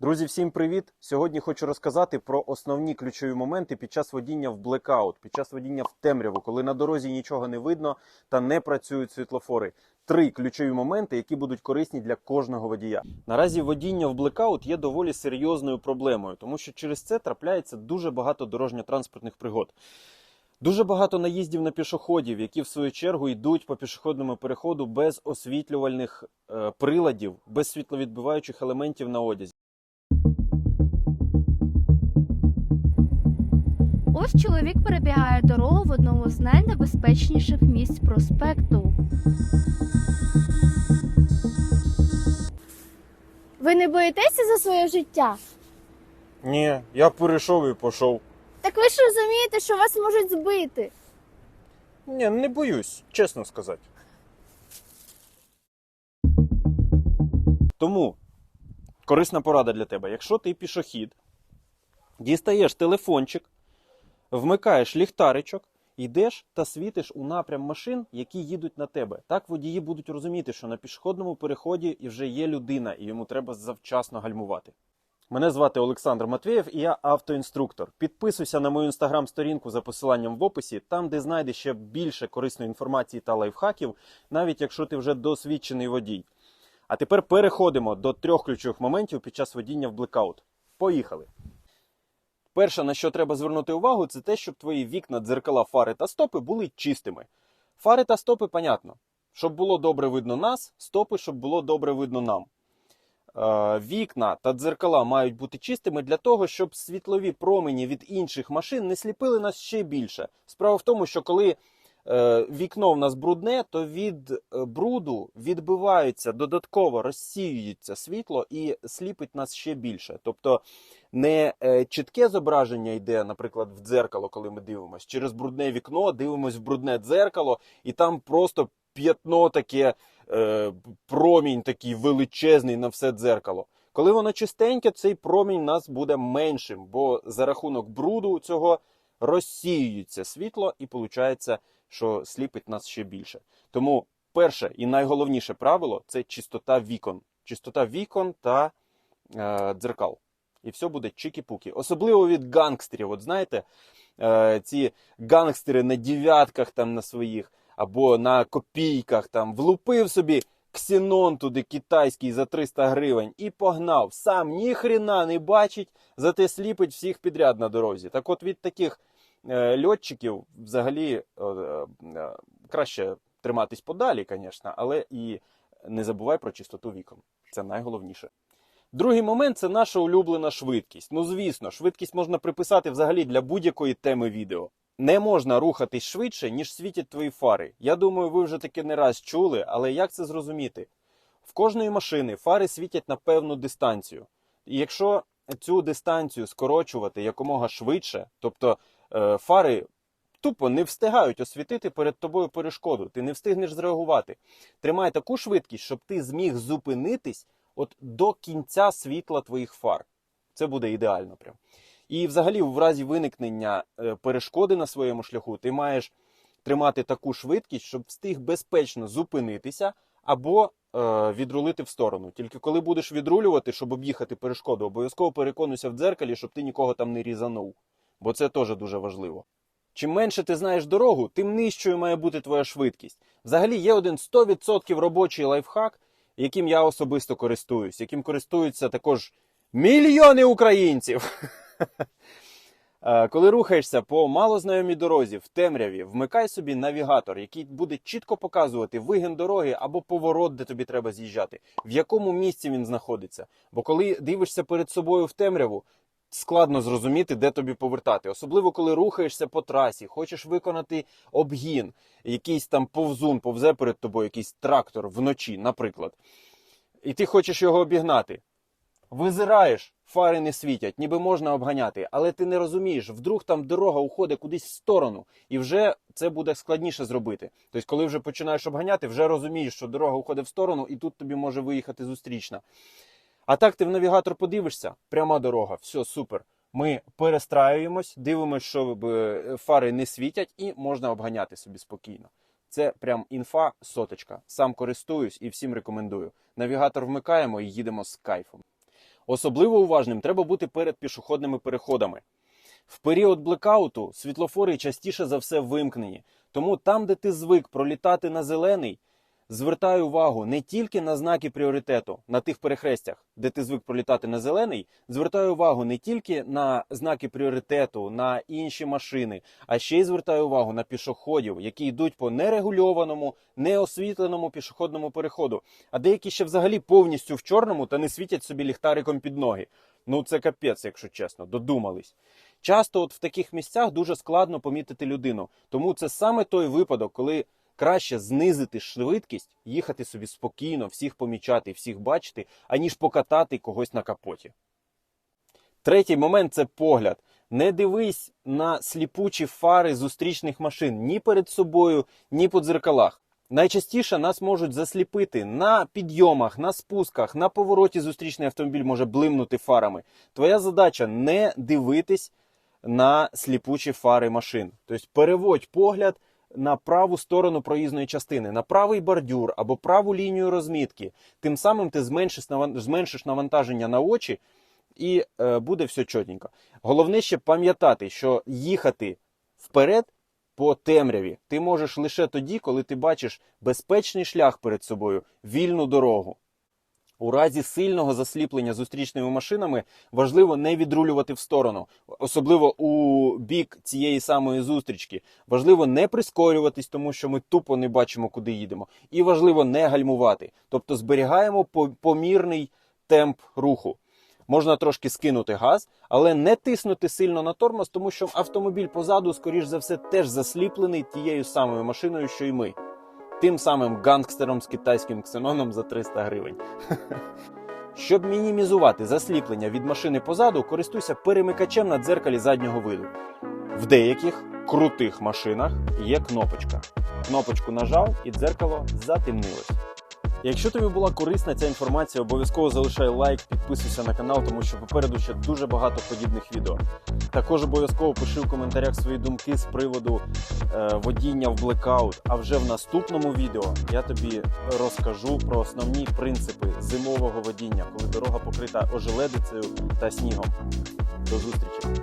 Друзі, всім привіт! Сьогодні хочу розказати про основні ключові моменти під час водіння в блекаут, під час водіння в темряву, коли на дорозі нічого не видно та не працюють світлофори. Три ключові моменти, які будуть корисні для кожного водія. Наразі водіння в блекаут є доволі серйозною проблемою, тому що через це трапляється дуже багато дорожньо-транспортних пригод. Дуже багато наїздів на пішоходів, які в свою чергу йдуть по пішохідному переходу без освітлювальних е, приладів, без світловідбиваючих елементів на одязі. Ось чоловік перебігає дорогу в одному з найнебезпечніших місць проспекту. Ви не боїтеся за своє життя? Ні, я перейшов і пішов. Так ви ж розумієте, що вас можуть збити. Ні, не боюсь, чесно сказати. Тому корисна порада для тебе. Якщо ти пішохід, дістаєш телефончик, вмикаєш ліхтаричок, йдеш та світиш у напрям машин, які їдуть на тебе. Так водії будуть розуміти, що на пішохідному переході вже є людина, і йому треба завчасно гальмувати. Мене звати Олександр Матвєєв і я автоінструктор. Підписуйся на мою інстаграм-сторінку за посиланням в описі, там де знайдеш ще більше корисної інформації та лайфхаків, навіть якщо ти вже досвідчений водій. А тепер переходимо до трьох ключових моментів під час водіння в блекаут. Поїхали! Перше, на що треба звернути увагу, це те, щоб твої вікна, дзеркала, фари та стопи були чистими. Фари та стопи, понятно. Щоб було добре видно нас, стопи, щоб було добре видно нам. Е, Вікна та дзеркала мають бути чистими для того, щоб світлові промені від інших машин не сліпили нас ще більше. Справа в тому, що коли вікно в нас брудне, то від е, бруду відбиваються додатково розсіюється світло і сліпить нас ще більше. Тобто не е, чітке зображення йде, наприклад, в дзеркало, коли ми дивимося. Через брудне вікно дивимось в брудне дзеркало, і там просто п'ятно таке, е, промінь такий величезний на все дзеркало. Коли воно чистеньке, цей промінь у нас буде меншим, бо за рахунок бруду цього розсіюється світло, і виходить, що сліпить нас ще більше. Тому перше і найголовніше правило це чистота вікон. Чистота вікон та е, дзеркал. І все буде чики-пуки. Особливо від гангстерів. От знаєте, е, ці гангстери на дев'ятках там на своїх, або на копійках там влупив собі ксенон туди китайський за 300 гривень і погнав. Сам ні хрена не бачить, зате сліпить всіх підряд на дорозі. Так от від таких льотчиків взагалі е, е, краще триматись подалі, звісно, але і не забувай про чистоту вікон. Це найголовніше. Другий момент це наша улюблена швидкість. Ну, звісно, швидкість можна приписати взагалі для будь-якої теми відео. Не можна рухатись швидше, ніж світять твої фари. Я думаю, ви вже таки не раз чули, але як це зрозуміти? В кожної машини фари світять на певну дистанцію. І якщо цю дистанцію скорочувати якомога швидше, тобто е, фари тупо не встигають освітити перед тобою перешкоду, ти не встигнеш зреагувати. Тримай таку швидкість, щоб ти зміг зупинитись от до кінця світла твоїх фар. Це буде ідеально прям. І взагалі, в разі виникнення е, перешкоди на своєму шляху, ти маєш тримати таку швидкість, щоб встиг безпечно зупинитися або е, відрулити в сторону. Тільки коли будеш відрулювати, щоб об'їхати перешкоду, обов'язково переконуйся в дзеркалі, щоб ти нікого там не різанув. Бо це теж дуже важливо. Чим менше ти знаєш дорогу, тим нижчою має бути твоя швидкість. Взагалі є один 100% робочий лайфхак, яким я особисто користуюсь, яким користуються також мільйони українців. Е, Коли рухаєшся по малознайомій дорозі в темряві, вмикай собі навігатор, який буде чітко показувати вигін дороги або поворот, де тобі треба з'їжджати, в якому місці він знаходиться. Бо коли дивишся перед собою в темряву, складно зрозуміти, де тобі повертати. Особливо, коли рухаєшся по трасі, хочеш виконати обгін, якийсь там повзун повзе перед тобою, якийсь трактор вночі, наприклад. І ти хочеш його обігнати. Визираєш, фари не світять, ніби можна обганяти, але ти не розумієш, вдруг там дорога уходить кудись в сторону, і вже це буде складніше зробити. Тобто, коли вже починаєш обганяти, вже розумієш, що дорога уходить в сторону, і тут тобі може виїхати зустрічна. А так ти в навігатор подивишся, пряма дорога, все супер. Ми перестраюємось, дивимося, щоб е, фари не світять, і можна обганяти собі спокійно. Це прям інфа соточка. Сам користуюсь і всім рекомендую. Навігатор вмикаємо і їдемо з кайфом. Особливо уважним треба бути перед пішохідними переходами. В період блекауту світлофори частіше за все вимкнені. Тому там, де ти звик пролітати на зелений, звертай увагу не тільки на знаки пріоритету, на тих перехрестях, де ти звик пролітати на зелений, звертай увагу не тільки на знаки пріоритету, на інші машини, а ще й звертай увагу на пішоходів, які йдуть по нерегульованому, неосвітленому пішохідному переходу, а деякі ще взагалі повністю в чорному та не світять собі ліхтариком під ноги. Ну це капець, якщо чесно, додумались. Часто от в таких місцях дуже складно помітити людину, тому це саме той випадок, коли краще знизити швидкість, їхати собі спокійно, всіх помічати, всіх бачити, аніж покатати когось на капоті. Третій момент це погляд. Не дивись на сліпучі фари зустрічних машин ні перед собою, ні по дзеркалах. Найчастіше нас можуть засліпити на підйомах, на спусках, на повороті зустрічний автомобіль може блимнути фарами. Твоя задача не дивитись на сліпучі фари машин. Тобто переводь погляд на праву сторону проїзної частини, на правий бордюр або праву лінію розмітки. Тим самим ти зменшиш, навантаження на очі і е, буде все чотненько. Головне ще пам'ятати, що їхати вперед по темряві ти можеш лише тоді, коли ти бачиш безпечний шлях перед собою, вільну дорогу. У разі сильного засліплення зустрічними машинами важливо не відрулювати в сторону, особливо у бік цієї самої зустрічки. Важливо не прискорюватись, тому що ми тупо не бачимо, куди їдемо. І важливо не гальмувати. Тобто зберігаємо помірний темп руху. Можна трошки скинути газ, але не тиснути сильно на тормоз, тому що автомобіль позаду, скоріш за все, теж засліплений тією самою машиною, що й ми. Тим самим гангстером з китайським ксеноном за 300 гривень. Щоб мінімізувати засліплення від машини позаду, користуйся перемикачем на дзеркалі заднього виду. В деяких крутих машинах є кнопочка. Кнопочку нажав і дзеркало затемнилось. Якщо тобі була корисна ця інформація, обов'язково залишай лайк, підписуйся на канал, тому що попереду ще дуже багато подібних відео. Також обов'язково пиши в коментарях свої думки з приводу е, водіння в блекаут. А вже в наступному відео я тобі розкажу про основні принципи зимового водіння, коли дорога покрита ожеледицею та снігом. До зустрічі!